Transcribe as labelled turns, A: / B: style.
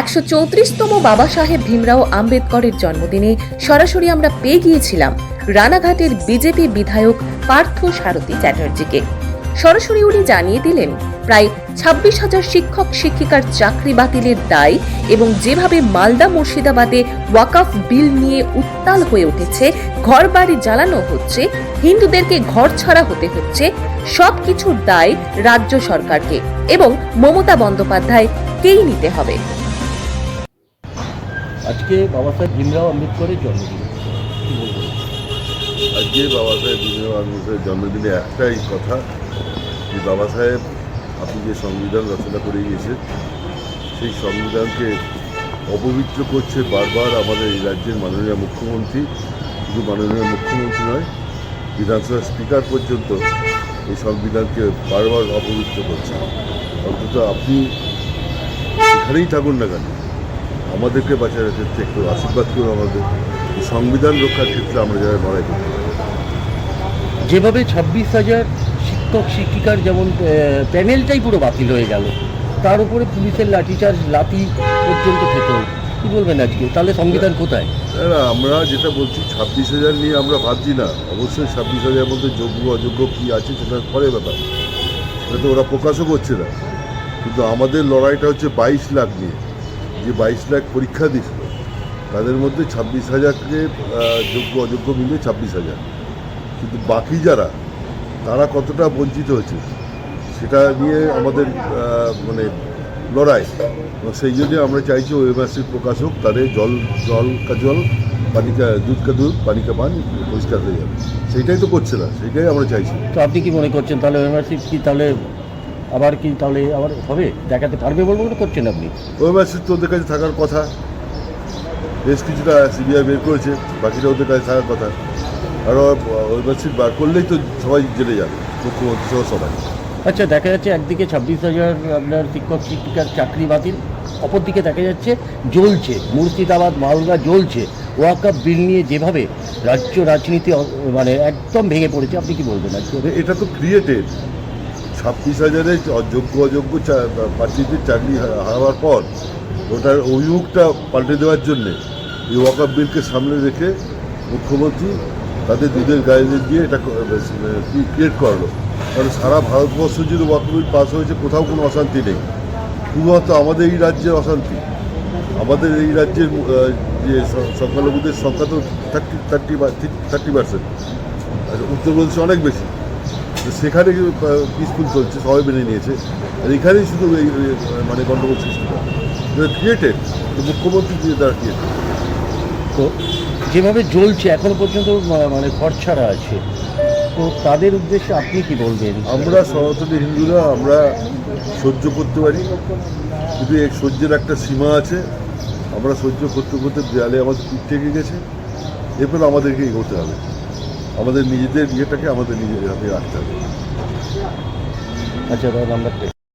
A: একশো চৌত্রিশতম বাবা সাহেব ভীমরাও আম্বেদকরের জন্মদিনে সরাসরি আমরা পেয়ে গিয়েছিলাম রানাঘাটের বিজেপি বিধায়ক পার্থ সারথী চ্যাটার্জিকে। সরাসরি উনি জানিয়ে দিলেন, প্রায় ছাব্বিশ হাজার শিক্ষক শিক্ষিকার চাকরি বাতিলের দায় এবং যেভাবে মালদা মুর্শিদাবাদে ওয়াকাফ বিল নিয়ে উত্তাল হয়ে উঠেছে ঘর বাড়ি জ্বালানো হচ্ছে, হিন্দুদেরকে ঘর ছাড়া হতে হচ্ছে, সবকিছুর দায় রাজ্য সরকারকে এবং মমতা বন্দ্যোপাধ্যায় কেই নিতে হবে।
B: আজকে বাবা সাহেব ভীমরাও আম্বেদকরের জন্মদিন।
C: আজকে বাবা সাহেব ভীমরাও আম্বেদকরের জন্মদিনে একটাই কথা যে বাবা সাহেব, আপনি যে সংবিধান রচনা করে গিয়েছেন, সেই সংবিধানকে অপবিত্র করছে বারবার আমাদের এই রাজ্যের মাননীয় মুখ্যমন্ত্রী। শুধু মাননীয় মুখ্যমন্ত্রী নয়, বিধানসভার স্পিকার পর্যন্ত এই সংবিধানকে বারবার অপবিত্র করছে। অন্তত আপনি এখানেই থাকুন না কেন? আমাদেরকে বাঁচানোর ক্ষেত্রে একটু আশীর্বাদ করুন আমাদের। সংবিধান রক্ষার ক্ষেত্রে আমরা যারা লড়াই করতে পারি।
B: যেভাবে ছাব্বিশ হাজার শিক্ষক শিক্ষিকার যেমন প্যানেলটাই পুরো বাতিল হয়ে গেল তার উপরে পুলিশের লাঠিচার্জ লাঠি পর্যন্ত খেতে হলো কি বলবেন আজকে? তাহলে সংবিধান কোথায়?
C: না আমরা যেটা বলছি ছাব্বিশ হাজার নিয়ে আমরা ভাবছি না। অবশ্যই ছাব্বিশ হাজারের মধ্যে যোগ্য অযোগ্য কী আছে সেটা পরে ব্যাপার। সেটা তো ওরা প্রকাশও করছে না। কিন্তু আমাদের লড়াইটা হচ্ছে বাইশ লাখ নিয়ে। যে বাইশ লাখ পরীক্ষা দিছিল তাদের মধ্যে ছাব্বিশ হাজারকে যোগ্য অযোগ্য মিলে ছাব্বিশ হাজার। কিন্তু বাকি যারা, তারা কতটা বঞ্চিত হয়েছে, সেটা নিয়ে আমাদের মানে লড়াই। সেই জন্য আমরা চাইছি ওয়েমাসির প্রকাশ হোক, তাদের জল জল কা জল, পানি কা, দুধ কা দুধ, পানি কা পানি পরিষ্কার হয়ে যাবে। সেইটাই তো করছে না, সেইটাই আমরা চাইছি।
B: তো আপনি কি মনে করছেন, তাহলে এমআরসি কি তাহলে আবার কি তাহলে আবার হবে? দেখাতে পারবে বলে মনে করছেন আপনি?
C: ওই ওয়েমাসির তো ওদের কাছে থাকার কথা। বেশ কিছুটা সিবিআই বের করেছে বাকিটা ওদের কাছে থাকার কথা। আর ওই ওয়েমাসির বার করলেই তো সবাই জেনে যাবে মুখ্যমন্ত্রী সহ সবাই।
B: আচ্ছা দেখা যাচ্ছে একদিকে ছাব্বিশ হাজার আপনার শিক্ষক শিক্ষিকার চাকরি বাতিল অপরদিকে দেখা যাচ্ছে জ্বলছে মুর্শিদাবাদ মালদা জ্বলছে। ওয়াকাপ বিল নিয়ে যেভাবে রাজ্য রাজনীতি মানে একদম ভেঙে পড়েছে আপনি কি বলবেন
C: এটা তো ক্রিয়েটেড ছাব্বিশ হাজারে অযোগ্য অযোগ্য প্রার্থীদের চাকরি হারাবার পর ওটার অভিমুখটা পাল্টে দেওয়ার জন্যে এই ওয়াকআপ বিলকে সামনে রেখে মুখ্যমন্ত্রী তাদের দুধের গাড়িদের দিয়ে এটা ক্রিয়েট করল। কারণ সারা ভারতবর্ষ যদি ওয়াকআপ বিল পাস হয়েছে, কোথাও কোনো অশান্তি নেই। শুধুমাত্র আমাদের এই রাজ্যের অশান্তি। আমাদের এই রাজ্যের যে সংখ্যালঘুদের সংখ্যা তো থার্টি থার্টি থার্টি পার্সেন্ট। উত্তরপ্রদেশে অনেক বেশি। সেখানে পিসফুল চলছে সবাই মেনে নিয়েছে। আর এখানেই শুধু এই মানে গণ্ডগোল সৃষ্টি করে ক্রিয়েটেড মুখ্যমন্ত্রী দিয়ে তারা ক্রিয়েটেড
B: তো যেভাবে জ্বলছে এখনও পর্যন্ত মানে ঘর ছাড়া আছে। তো তাদের উদ্দেশ্যে আপনি কি বলবেন?
C: আমরা সনাতনী হিন্দুরা আমরা সহ্য করতে পারি। কিন্তু এই সহ্যের একটা সীমা আছে। আমরা সহ্য করতে করতে দেয়ালে আমাদের পিঠ থেকে গেছে। এরপর আমাদেরকে এগোতে হবে। আমাদের নিজেদের ইয়েটাকে আমাদের নিজেদের হাতে রাখতে হবে।
B: আচ্ছা তাহলে আমরা